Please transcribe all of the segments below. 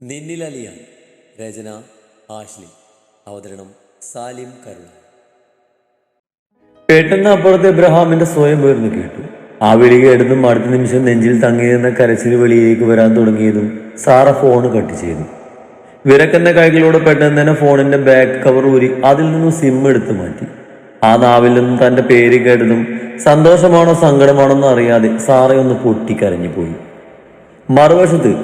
നിന്നിലലിയ രചന Ashley അവതരണം സാലിം കരുണ പെട്ടെന്ന് അപ്പുറത്ത് എബ്രഹാമിന്റെ സ്വയം ഉയർന്നു കേട്ടു. ആ വിളി കേട്ടതും അടുത്ത നിമിഷം നെഞ്ചിൽ തങ്ങിയിരുന്ന കരച്ചിൽ വെളിയിലേക്ക് വരാൻ തുടങ്ങിയതും സാറ ഫോൺ കട്ട് ചെയ്തു. വിരക്കുന്ന കൈകളോട് പെട്ടെന്ന് തന്നെ ഫോണിന്റെ ബാക്ക് കവർ ഊരി അതിൽ നിന്നും സിം എടുത്തു മാറ്റി. ആ നാവിൽ നിന്നും തന്റെ പേര് കേട്ടതും സന്തോഷമാണോ സങ്കടമാണോ എന്ന് അറിയാതെ സാറ പൊട്ടിക്കരഞ്ഞു പോയി. മറുവശത്ത്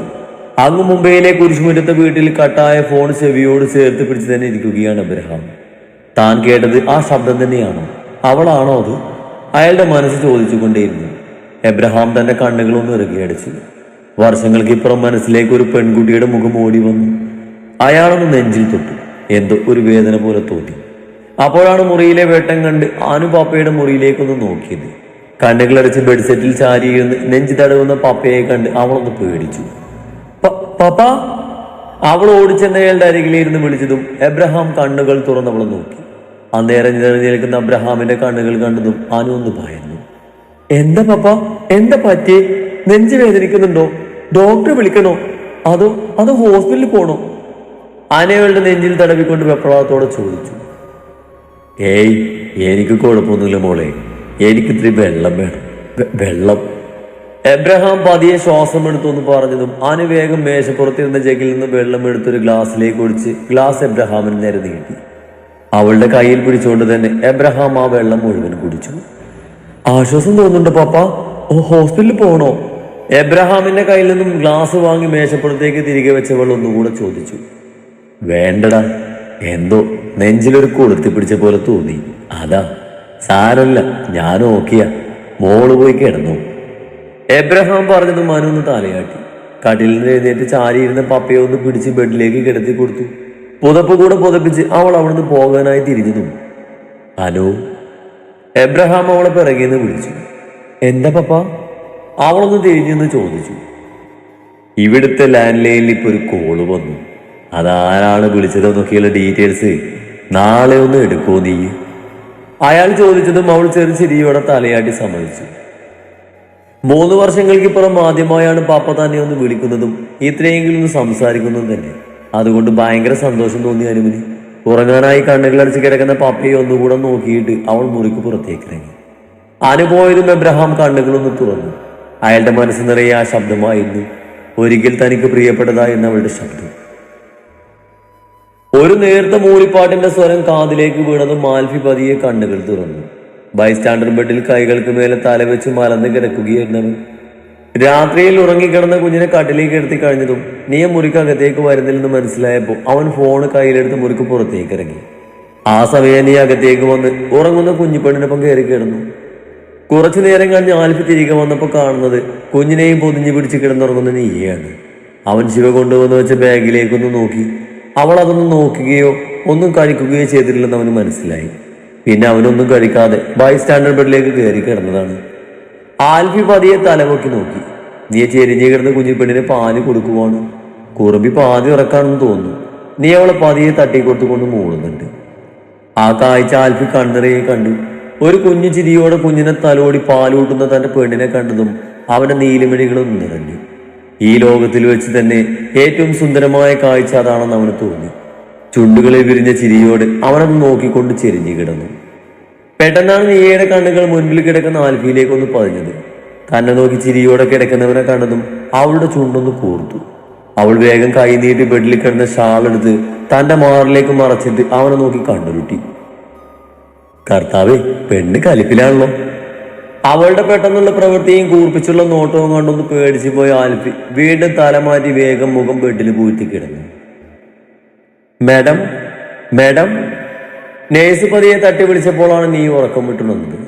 അങ്ങ് മുംബൈയിലെ കുരിശുമുറ്റത്തെ വീട്ടിൽ കട്ടായ ഫോൺ ചെവിയോട് ചേർത്ത് പിടിച്ച് തന്നെ ഇരിക്കുകയാണ് അബ്രഹാം. താൻ കേട്ടത് ആ ശബ്ദം തന്നെയാണോ. അവളാണോ അത്? അയാളുടെ മനസ്സ് ചോദിച്ചുകൊണ്ടേയിരുന്നു. എബ്രഹാം തന്റെ കണ്ണുകളൊന്ന് ഇറുകിയടിച്ചു. വർഷങ്ങൾക്കിപ്പുറം മനസ്സിലേക്ക് ഒരു പെൺകുട്ടിയുടെ മുഖം ഓടി വന്നു. അയാളൊന്ന് നെഞ്ചിൽ തൊട്ടു. എന്തോ ഒരു വേദന പോലെ തോന്നി. അപ്പോഴാണ് മുറിയിലെ വേട്ടം കണ്ട് ആനുപാപ്പയുടെ മുറിയിലേക്കൊന്ന് നോക്കിയത്. കണ്ണുകളടച്ച് ബെഡ്സെറ്റിൽ ചാരിയിരുന്ന് നെഞ്ചു തടവുന്ന പാപ്പയെ കണ്ട് അവളൊന്ന് പേടിച്ചു. "പ- പപ്പ അവൾ ഓടിച്ചെന്നയാളുടെ അരികിലിരുന്ന് വിളിച്ചതും എബ്രഹാം കണ്ണുകൾ തുറന്നവൾ നോക്കി. അന്നേരം നിറഞ്ഞു നിൽക്കുന്ന അബ്രഹാമിന്റെ കണ്ണുകൾ കണ്ടതും അനുവന്ന് ഭയന്നു. എന്താ പപ്പ? എന്താ പറ്റി നെഞ്ചു വേദനിക്കുന്നുണ്ടോ? ഡോക്ടറെ വിളിക്കണോ? അതോ അതോ ഹോസ്പിറ്റലിൽ പോണോ? ആനയുടെ നെഞ്ചിൽ തടവിക്കൊണ്ട് വെപ്രവാദത്തോടെ ചോദിച്ചു. ഏയ് എനിക്ക് കുഴപ്പമൊന്നുമില്ല മോളെ. എനിക്ക് ഇത്തിരി വെള്ളം വേണം. വെള്ളം എബ്രഹാം പതിയെ ശ്വാസം എടുത്തൊന്ന് പറഞ്ഞതും അനുവേഗം മേശപ്പുറത്തിരുന്ന ജഗിൽ നിന്ന് വെള്ളം എടുത്തൊരു ഗ്ലാസ്സിലേക്ക് ഒഴിച്ച് ഗ്ലാസ് എബ്രഹാമിന് നേരെ നീട്ടി. അവളുടെ കയ്യിൽ പിടിച്ചുകൊണ്ട് തന്നെ എബ്രഹാം ആ വെള്ളം മുഴുവൻ കുടിച്ചു. ആശ്വാസം തോന്നുന്നുണ്ട് പാപ്പ. ഓ ഹോസ്പിറ്റലിൽ പോകണോ എബ്രഹാമിന്റെ കയ്യിൽ നിന്നും ഗ്ലാസ് വാങ്ങി മേശപ്പുറത്തേക്ക് തിരികെ വെച്ചവൾ ഒന്നുകൂടെ ചോദിച്ചു. വേണ്ടടാ. എന്തോ നെഞ്ചിലൊരു കൊളുത്തി പിടിച്ച പോലെ തോന്നി. അതാ. സാരല്ല ഞാൻ ഓക്കിയ മോൾ പോയി കിടന്നു. എബ്രഹാം പറഞ്ഞത് മനു ഒന്ന് തലയാട്ടി. കട്ടിലിൽ നിന്ന് എഴുന്നേറ്റ് ചാരിയിരുന്ന പപ്പയെ ഒന്ന് പിടിച്ച് ബെഡിലേക്ക് കിടത്തി കൊടുത്തു. പുതപ്പ് കൂടെ പുതപ്പിച്ച് അവൾ അവിടുന്ന് പോകാനായി തിരിഞ്ഞു നിന്നു. ഹലോ? എബ്രഹാം അവളെ പിറകിൽ നിന്ന് വിളിച്ചു. എന്താ പപ്പ? അവളൊന്ന് തിരിഞ്ഞെന്ന് ചോദിച്ചു. ഇവിടുത്തെ ലാൻഡ് ലൈനിൽ ഇപ്പൊ ഒരു കോൾ വന്നു. അതാരാണ് വിളിച്ചതെന്നൊക്കെയുള്ള ഡീറ്റെയിൽസ് നാളെ ഒന്ന് എടുക്കോ നീ? അയാൾ ചോദിച്ചതും അവൾ ചെറു ചിരിയോടെ തലയാട്ടി സമ്മതിച്ചു. മൂന്ന് വർഷങ്ങൾക്കിപ്പുറം ആദ്യമായാണ് പാപ്പ തന്നെ ഒന്ന് വിളിക്കുന്നതും ഇത്രയെങ്കിലും ഒന്ന് സംസാരിക്കുന്നതും തന്നെ. അതുകൊണ്ട് ഭയങ്കര സന്തോഷം തോന്നി അനുമതി ഉറങ്ങാനായി കണ്ണുകളടിച്ച് കിടക്കുന്ന പാപ്പയെ ഒന്നുകൂടെ നോക്കിയിട്ട് അവൾ മുറിക്ക് പുറത്തേക്ക് ഇറങ്ങി. അനുപോയതും എബ്രഹാം കണ്ണുകളൊന്ന് തുറന്നു. അയാളുടെ മനസ്സ് നിറയെ ആ ശബ്ദമായിരുന്നു. ഒരിക്കൽ തനിക്ക് പ്രിയപ്പെട്ടതായിരുന്ന അവളുടെ ശബ്ദം. ഒരു നേർത്ത മൂളിപ്പാട്ടിന്റെ സ്വരം കാതിലേക്ക് വീണതും മാൽഫി പതിയെ കണ്ണുകൾ തുറന്നു. ബൈസ്റ്റാൻഡർ ബെഡിൽ കൈകൾക്ക് മേലെ തലവെച്ച് മലന്ന് കിടക്കുകയായിരുന്നവൻ രാത്രിയിൽ ഉറങ്ങിക്കിടന്ന കുഞ്ഞിനെ കട്ടിലേക്ക് എടുത്തി കഴിഞ്ഞതും നീ മുറിക്കകത്തേക്ക് വരുന്നില്ലെന്ന് മനസ്സിലായപ്പോൾ അവൻ ഫോൺ കയ്യിലെടുത്ത് മുറിക്ക് പുറത്തേക്ക് ഇറങ്ങി ആ സമയം നീ അകത്തേക്ക് വന്ന് ഉറങ്ങുന്ന കുഞ്ഞിപ്പെണ്ണിനൊപ്പം കയറി കിടന്നു. കുറച്ചു നേരം കഴിഞ്ഞ് ആൽഫ് തിരികെ വന്നപ്പോൾ കാണുന്നത് കുഞ്ഞിനെയും പൊതിഞ്ഞു പിടിച്ച് കിടന്നുറങ്ങുന്ന നീയാണ്. അവൻ ശിവ കൊണ്ടുവന്ന് വെച്ച ബാഗിലേക്കൊന്ന് നോക്കി. അവൾ അതൊന്നും നോക്കുകയോ ഒന്നും കഴിക്കുകയോ ചെയ്തിട്ടില്ലെന്ന് അവന് മനസ്സിലായി. പിന്നെ അവനൊന്നും കഴിക്കാതെ ബൈ സ്റ്റാൻഡേർഡ് ബെഡിലേക്ക് കയറി കിടന്നതാണ്. ആൽഫി പതിയെ തലമുക്കി നോക്കി. നീ ചെരിഞ്ഞു കിടന്ന കുഞ്ഞിപ്പെണ്ണിന് പാൽ കൊടുക്കുവാണ്. കുറുമ്പി പാതി ഉറക്കാണെന്ന് തോന്നുന്നു. നീ അവളെ പതിയെ തട്ടിക്കൊടുത്തുകൊണ്ട് മൂളുന്നുണ്ട്. ആ കാഴ്ച ആൽഫി കണ്ണിറയെ കണ്ടു. ഒരു കുഞ്ഞു ചിരിയോടെ കുഞ്ഞിനെ തലോടി പാലൂട്ടുന്ന തന്റെ പെണ്ണിനെ കണ്ടതും അവന്റെ നീലമിഴികളും നിറഞ്ഞു. ഈ ലോകത്തിൽ വെച്ച് തന്നെ ഏറ്റവും സുന്ദരമായ കാഴ്ച അതാണെന്ന് അവന് തോന്നി. ചുണ്ടുകളെ വിരിഞ്ഞ ചിരിയോടെ അവനത് നോക്കിക്കൊണ്ട് ചെരിഞ്ഞു കിടന്നു. പെട്ടെന്നാണ് നീയുടെ കണ്ണുകൾ മുൻപിൽ കിടക്കുന്ന ആൽഫിയിലേക്ക് ഒന്ന് പതിഞ്ഞത്. തന്നെ നോക്കി ചിരിയോടെ കിടക്കുന്നവനെ കണ്ടതും അവളുടെ ചുണ്ടൊന്ന് കൂർത്തു. അവൾ വേഗം കൈ നീട്ടി ബെഡിൽ കിടന്ന ഷാൾ എടുത്ത് തന്റെ മാറിലേക്ക് മറച്ചിട്ട് അവനെ നോക്കി കണ്ടുരുട്ടി കർത്താവേ പെണ്ണ് കലിപ്പിലാണല്ലോ. അവളുടെ പെട്ടെന്നുള്ള പ്രവൃത്തിയും കൂർപ്പിച്ചുള്ള നോട്ടവും കണ്ടൊന്ന് പേടിച്ചു പോയ ആൽഫി വീണ്ടും തലമാറ്റി വേഗം മുഖം ബെഡിൽ പൂഴ്ത്തി കിടന്നു. മേഡം മാഡം നേഴ്സ് പതിയെ തട്ടി വിളിച്ചപ്പോഴാണ് നീ ഉറക്കം വിട്ടുണർന്നത്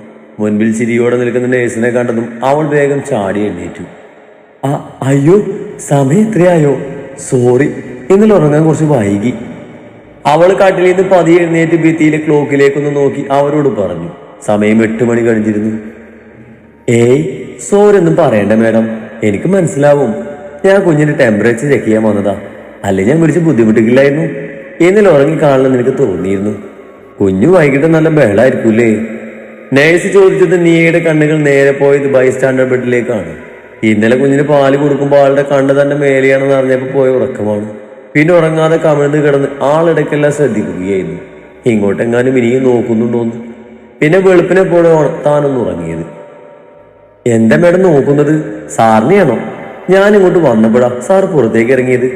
മുൻപിൽ ചിരിയോടെ നിൽക്കുന്ന നേഴ്സിനെ കണ്ടതും അവൾ വേഗം ചാടി എണ്ണീറ്റു ആ അയ്യോ സമയം എത്രയായോ സോറി ഇന്നലെ ഉറങ്ങാൻ കുറച്ച് വൈകി. അവൾ കാട്ടിൽ നിന്ന് പതിയെ എഴുന്നേറ്റ് ഭിത്തിയിലെ ക്ലോക്കിലേക്കൊന്ന് നോക്കി അവരോട് പറഞ്ഞു. സമയം എട്ട് മണി കഴിഞ്ഞിരുന്നു. ഏയ് സോറി ഒന്നും പറയണ്ട മേഡം. എനിക്ക് മനസ്സിലാവും. ഞാൻ കുഞ്ഞിന്റെ ടെമ്പറേച്ചർ ചെക്ക് ചെയ്യാൻ വന്നതാ. അല്ലെ ഞാൻ വിളിച്ച് ബുദ്ധിമുട്ടിക്കില്ലായിരുന്നു? ഇന്നലെ ഉറങ്ങി കാണണമെന്ന് എനിക്ക് തോന്നിയിരുന്നു. കുഞ്ഞു വൈകിട്ട് നല്ല ബഹളായിരിക്കൂലേ? നേഴ്സ് ചോദിച്ചത് നീയുടെ കണ്ണുകൾ നേരെ പോയത് സ്റ്റാൻഡേർഡ് ബെഡിലേക്കാണ് ഇന്നലെ കുഞ്ഞിന് പാൽ കൊടുക്കുമ്പോൾ ആളുടെ കണ്ണ് തന്നെ മേലെയാണെന്ന് അറിഞ്ഞപ്പോൾ പോയ ഉറക്കമാണ്. പിന്നെ ഉറങ്ങാതെ കമിഴ്ന്ന് കിടന്ന് ആളിടയ്ക്കെല്ലാം ശ്രദ്ധിക്കുകയായിരുന്നു. ഇങ്ങോട്ടെങ്ങാനും ഇനിയും നോക്കുന്നുണ്ടോന്ന് പിന്നെ വെളുപ്പിനെപ്പോഴാണ് താനൊന്ന് ഉറങ്ങിയത്. എന്താ മേഡം നോക്കുന്നത്? സാറിനെയാണോ? ഞാൻ ഇങ്ങോട്ട് വന്നപ്പോഴാ സാർ പുറത്തേക്ക് ഇറങ്ങിയത്.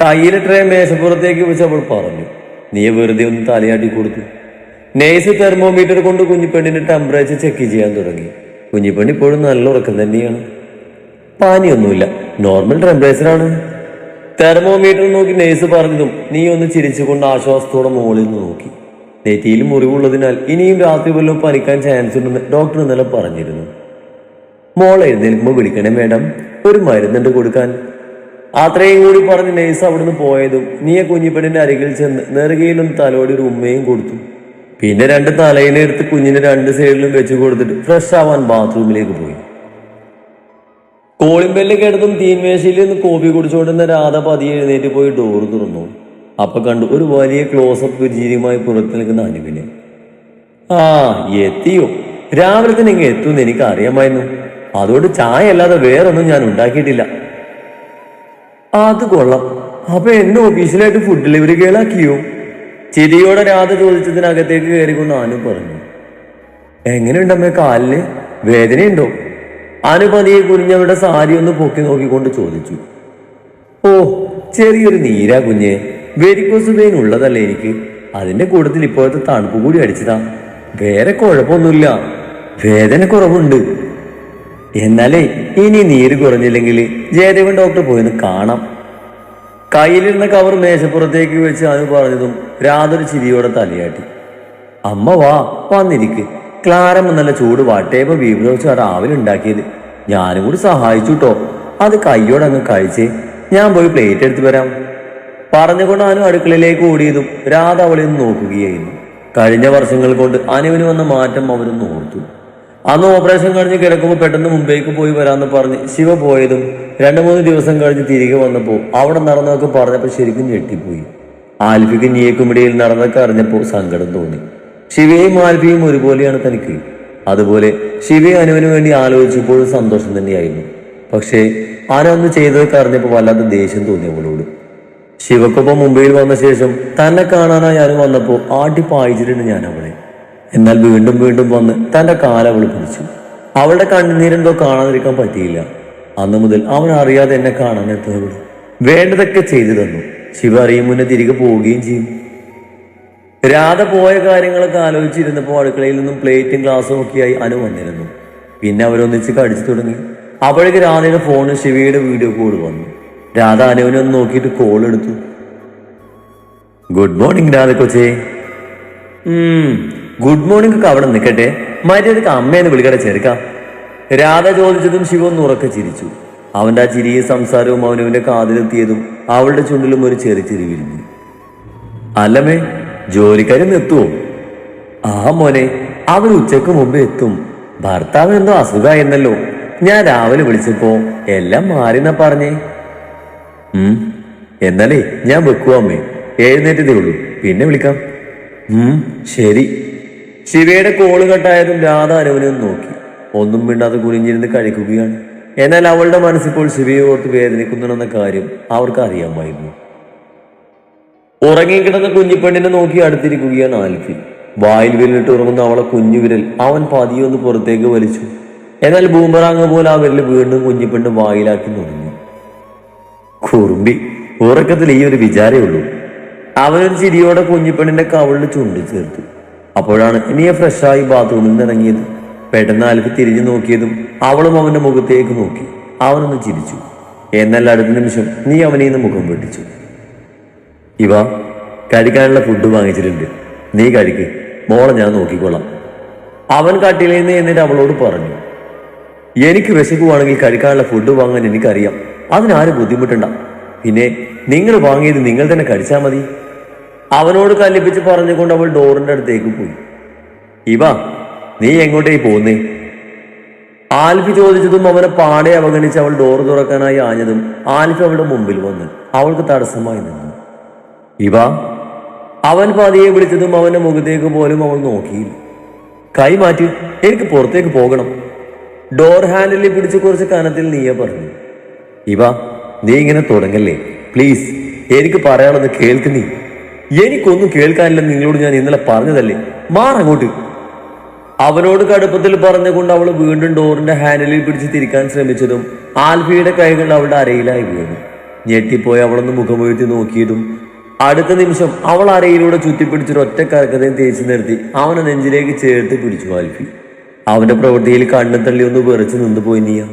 കയ്യിലെ ട്രേ മേശപ്പുറത്തേക്ക് വെച്ച് അവൾ പറഞ്ഞു. നീ വെറുതെ ഒന്ന് തലയാട്ടി കൊടുത്തു നേഴ്സ് തെർമോമീറ്റർ കൊണ്ട് കുഞ്ഞിപ്പെണ്ണിന്റെ ടെമ്പറേച്ചർ ചെക്ക് ചെയ്യാൻ തുടങ്ങി. കുഞ്ഞിപ്പണ്ണി ഇപ്പോഴും നല്ല ഉറക്കം തന്നെയാണ്. പാനിയൊന്നുമില്ല. നോർമൽ ടെമ്പറേച്ചറാണ് തെർമോമീറ്റർ നോക്കി നേഴ്സ് പറഞ്ഞതും നീ ഒന്ന് ചിരിച്ചുകൊണ്ട് ആശ്വാസത്തോടെ മുകളിൽ നിന്ന് നോക്കി. നെറ്റിയിൽ മുറിവുള്ളതിനാൽ ഇനിയും രാത്രി വല്ലതും പനിക്കാൻ ചാൻസ് ഉണ്ടെന്ന് ഡോക്ടർ ഇന്നലെ പറഞ്ഞിരുന്നു. മോൾ എഴുന്നേൽക്കുമ്പോൾ വിളിക്കണേ മേഡം ഒരു മരുന്നുണ്ട് കൊടുക്കാൻ. അത്രയും കൂടി പറഞ്ഞ് നേഴ്സ് അവിടുന്ന് പോയതും നീയ കുഞ്ഞിപ്പെണ്ണിന്റെ അരികിൽ ചെന്ന് നെറുകയിലൊന്ന് തലോടി ഒരു ഉമ്മയും കൊടുത്തു. പിന്നെ രണ്ട് തലയിലെടുത്ത് കുഞ്ഞിന്റെ രണ്ട് സൈഡിലും വെച്ച് കൊടുത്തിട്ട് ഫ്രഷ് ആവാൻ ബാത്റൂമിലേക്ക് പോയി. കോളിംബെല്ല് കിടന്നും തീൻമേശയിൽ നിന്ന് കോപ്പി കുടിച്ചുകൊണ്ടിരുന്ന രാധ പതിയെ എഴുന്നേറ്റ് പോയി ഡോർ തുറന്നു. അപ്പൊ കണ്ടു ഒരു വലിയ ക്ലോസപ്പ് ജീവിതമായി പുറത്തു നിൽക്കുന്ന അനുവിനെ. ആ എത്തിയോ? രാവിലെ തന്നെ ഇങ്ങ് എത്തുമെന്ന് എനിക്ക് അറിയാമായിരുന്നു അതുകൊണ്ട് ചായ അല്ലാതെ വേറൊന്നും ഞാൻ ഉണ്ടാക്കിയിട്ടില്ല. അത് കൊള്ളാം. അപ്പൊ എന്നെ ഓഫീസിലായിട്ട് ഫുഡ് ഡെലിവറി കേളാക്കിയോ ചിരിയോടെ രാധ ചോദിച്ചതിനകത്തേക്ക് കയറിക്കൊണ്ട് അനു പറഞ്ഞു. എങ്ങനെയുണ്ടമ്മേ കാലിന്? വേദനയുണ്ടോ? അനു പതിയെ കുഞ്ഞവരുടെ സാരി ഒന്ന് പൊക്കി നോക്കിക്കൊണ്ട് ചോദിച്ചു. ഓ ചെറിയൊരു നീരാ കുഞ്ഞെ. വെരിക്കോസ് വെയിൻ ഉള്ളതല്ലേ എനിക്ക്. അതിന്റെ കൂട്ടത്തിൽ ഇപ്പോഴത്തെ തണുപ്പ് കൂടി അടിച്ചതാ. വേറെ കുഴപ്പമൊന്നുമില്ല. വേദന കുറവുണ്ട്. എന്നാലേ ഇനി നീര് കുറഞ്ഞില്ലെങ്കിൽ ജയദേവൻ ഡോക്ടർ പോയെന്ന് കാണാം. കയ്യിലിരുന്ന കവർ മേശപ്പുറത്തേക്ക് വെച്ച് അത് പറഞ്ഞതും രാതൊരു ചിരിയോടെ തലയാട്ടി. അമ്മ വാ വന്നിരിക്ക്. ക്ലാരമ്മ നല്ല ചൂട് വാട്ടേപ്പ ബീബ്രോച്ച രാവിലെ ഉണ്ടാക്കിയത്. ഞാനും കൂടി സഹായിച്ചു കേട്ടോ അത് കയ്യോടെ അങ്ങ് കഴിച്ച്. ഞാൻ പോയി പ്ലേറ്റ് എടുത്തു വരാം. പറഞ്ഞുകൊണ്ട് അനു അടുക്കളയിലേക്ക് ഓടിയതും രാധ അവളെ നോക്കുകയായിരുന്നു. കഴിഞ്ഞ വർഷങ്ങൾ കൊണ്ട് അനുവിന് വന്ന മാറ്റം അവരൊന്ന് ഓർത്തു. അന്ന് ഓപ്പറേഷൻ കഴിഞ്ഞ് കിടക്കുമ്പോൾ പെട്ടെന്ന് മുംബൈക്ക് പോയി വരാമെന്ന് പറഞ്ഞ് ശിവ പോയതും രണ്ടു മൂന്ന് ദിവസം കഴിഞ്ഞ് തിരികെ വന്നപ്പോൾ അവിടെ നടന്നതൊക്കെ പറഞ്ഞപ്പോൾ ശരിക്കും ഞെട്ടിപ്പോയി. ആൽഫിക്ക് നീയക്കും ഇടയിൽ നടന്നതൊക്കെ അറിഞ്ഞപ്പോൾ സങ്കടം തോന്നി. ശിവയും ആൽഫിയും ഒരുപോലെയാണ് തനിക്ക്. അതുപോലെ ശിവയെ അനുവിന് വേണ്ടി ആലോചിച്ചപ്പോഴും സന്തോഷം തന്നെയായിരുന്നു. പക്ഷേ ആന ചെയ്തതൊക്കെ അറിഞ്ഞപ്പോൾ വല്ലാത്ത ദേഷ്യം തോന്നി അവളോട്. ശിവക്കൊപ്പം മുംബൈയിൽ വന്ന ശേഷം തന്നെ കാണാനായി അനു വന്നപ്പോൾ ആട്ടി പായിച്ചിട്ടുണ്ട് ഞാൻ അവളെ. എന്നാൽ വീണ്ടും വീണ്ടും വന്ന് തന്റെ കാല അവൾ പിടിച്ചു. അവളുടെ കണ്ണുനീരെന്തോ കാണാതിരിക്കാൻ പറ്റിയില്ല. അന്ന് മുതൽ അവൻ അറിയാതെ എന്നെ കാണാൻ എത്തുന്നവൾ വേണ്ടതൊക്കെ ചെയ്തു തന്നു. ശിവ അറിയും മുന്നേ തിരികെ പോവുകയും ചെയ്യും. രാധ പോയ കാര്യങ്ങളൊക്കെ ആലോചിച്ചിരുന്നപ്പോൾ അടുക്കളയിൽ നിന്നും പ്ലേറ്റും ഗ്ലാസും ഒക്കെയായി അനു വന്നിരുന്നു. പിന്നെ അവരൊന്നിച്ച് കടിച്ചു തുടങ്ങി. അപ്പോഴേക്ക് രാധയുടെ ഫോണിൽ ശിവയുടെ വീഡിയോ കോൾ വന്നു. രാധ അനുവിനെ ഒന്ന് നോക്കിയിട്ട് കോൾ എടുത്തു. ഗുഡ് മോർണിംഗ് രാധ കൊച്ചേ. ഗുഡ് മോർണിംഗ് ഒക്കെ അവിടെ നിൽക്കട്ടെ. മര്യാദയ്ക്ക് അമ്മേന്ന് വിളിക്കട്ടെ ചെറുക്കാം രാധ ചോദിച്ചതും ശിവ ഒന്ന് ഉറക്കെ ചിരിച്ചു. അവന്റെ ആ ചിരിയും സംസാരവും അവനവന്റെ കാതിലെത്തിയതും അവളുടെ ചുണ്ടിലും ഒരു ചെറിയ ചിരി വിരിഞ്ഞു. അല്ലമ്മേ ജോലിക്കാരൻ നിർത്തുവോ ആ മോനെ അവർ ഉച്ചയ്ക്ക് മുമ്പ് എത്തും. ഭർത്താവ് എന്തോ അസുഖമായിരുന്നല്ലോ ഞാൻ രാവിലെ വിളിച്ചപ്പോ എല്ലാം മാറിന്നാ പറഞ്ഞേ. ഉം എന്നാലേ ഞാൻ വെക്കുവാമ്മേ എഴുന്നേറ്റതേ ഉള്ളൂ. പിന്നെ വിളിക്കാം. ഉം ശരി. ശിവയുടെ കോൾ കട്ടായതും രാധ അനുവിനെ നോക്കി. ഒന്നും മിണ്ടാതെ കുനിഞ്ഞിരുന്ന് കഴിക്കുകയാണ്. എന്നാൽ അവളുടെ മനസ്സിപ്പോൾ ശിവയെ ഓർത്ത് വേദനിക്കുന്നുണ്ടെന്ന കാര്യം അവർക്ക് അറിയാമായിരുന്നു. ഉറങ്ങിക്കിടന്ന കുഞ്ഞിപ്പെണ്ണിനെ നോക്കി അടുത്തിരിക്കുകയാണ് ആൽഫി. വായിൽ വിരലിട്ട് ഉറങ്ങുന്ന അവളെ കുഞ്ഞുവിരൽ അവൻ പതിയൊന്ന് പുറത്തേക്ക് വലിച്ചു. എന്നാൽ ബൂമറാങ് പോലെ ആ വിരൽ വീണ്ടും കുഞ്ഞിപ്പെണ്ണ് വായിലാക്കി തുടങ്ങി കുറുമ്പി ഉറക്കത്തിൽ ഈ ഒരു വിചാരേ ഉള്ളൂ. അവനൊരു ചിരിയോടെ കുഞ്ഞിപ്പെണ്ണിന്റെ കവളിൽ ചുണ്ടി ചേർത്തു. അപ്പോഴാണ് ഇനിയെ ഫ്രഷായി ബാത്റൂമിൽ നിന്ന് ഇറങ്ങിയത്. പെട്ടെന്ന് ആൽഫി തിരിഞ്ഞു നോക്കിയതും അവളും അവന്റെ മുഖത്തേക്ക് നോക്കി. അവനൊന്ന് ചിരിച്ചു. എന്നാൽ അടുത്ത നിമിഷം നീ അവനെ നിന്ന് മുഖം വെട്ടിച്ചു. ഇവ കഴിക്കാനുള്ള ഫുഡ് വാങ്ങിച്ചിട്ടുണ്ട്. നീ കഴിക്ക്. മോളെ ഞാൻ നോക്കിക്കോളാം. അവൻ കട്ടിലിൽ നിന്ന് എന്നിട്ട് അവളോട് പറഞ്ഞു. എനിക്ക് വിശക്കുവാണെങ്കിൽ കഴിക്കാനുള്ള ഫുഡ് വാങ്ങാൻ എനിക്കറിയാം. അതിനാരും ബുദ്ധിമുട്ടുണ്ട. പിന്നെ നിങ്ങൾ വാങ്ങിയത് നിങ്ങൾ തന്നെ കഴിച്ചാൽ മതി. അവനോട് കല്ലിപ്പിച്ച് പറഞ്ഞുകൊണ്ട് അവൾ ഡോറിന്റെ അടുത്തേക്ക് പോയി. ഇവ നീ എങ്ങോട്ടേ പോകുന്നേ ആൽഫി ചോദിച്ചതും അവനെ പാടെ അവഗണിച്ച് അവൾ ഡോർ തുറക്കാനായി ആഞ്ഞതും ആൽഫി അവളുടെ മുമ്പിൽ വന്ന് അവൾക്ക് തടസ്സമായി നിന്നു. ഇവ അവൻ പതിയെ വിളിച്ചതും അവന്റെ മുഖത്തേക്ക് പോലും അവൾ നോക്കിയില്ല. കൈ മാറ്റി എനിക്ക് പുറത്തേക്ക് പോകണം. ഡോർ ഹാൻഡിലിൽ പിടിച്ച് കുറച്ച് കനത്തിൽ നീയ പറഞ്ഞു. ഇവ നീ ഇങ്ങനെ തുടങ്ങല്ലേ? പ്ലീസ് എനിക്ക് പറയാനുള്ളത് കേൾക്ക് നീ. എനിക്കൊന്നും കേൾക്കാനില്ലെന്ന് നിങ്ങളോട് ഞാൻ ഇന്നലെ പറഞ്ഞതല്ലേ? മാറങ്ങോട്ട് അവനോട് കടുപ്പത്തിൽ പറഞ്ഞുകൊണ്ട് അവൾ വീണ്ടും ഡോറിന്റെ ഹാൻഡിലിൽ പിടിച്ച് തിരിക്കാൻ ശ്രമിച്ചതും ആൽഫിയുടെ കൈകൾ അവളുടെ അരയിലായി വീണു. ഞെട്ടിപ്പോയി അവളൊന്ന് മുഖമുയർത്തി നോക്കിയതും അടുത്ത നിമിഷം അവൾ അരയിലൂടെ ചുറ്റിപ്പിടിച്ചൊരു ഒറ്റ കറക്കതയും തേച്ചു നിർത്തി അവനെ നെഞ്ചിലേക്ക് ചേർത്ത് പിടിച്ചു ആൽഫി. അവന്റെ പ്രവൃത്തിയിൽ കണ്ണു തള്ളി ഒന്ന് വിറച്ച് നിന്നുപോയി നീയ.